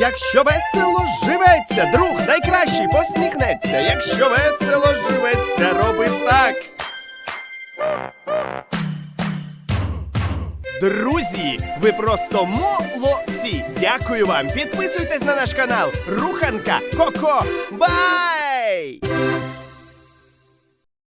Якщо весело живеться, друг найкращий посміхнеться. Якщо весело живеться, роби так. Друзі, ви просто молодці! Дякую вам! Підписуйтесь на наш канал Руханка Коко. Бай!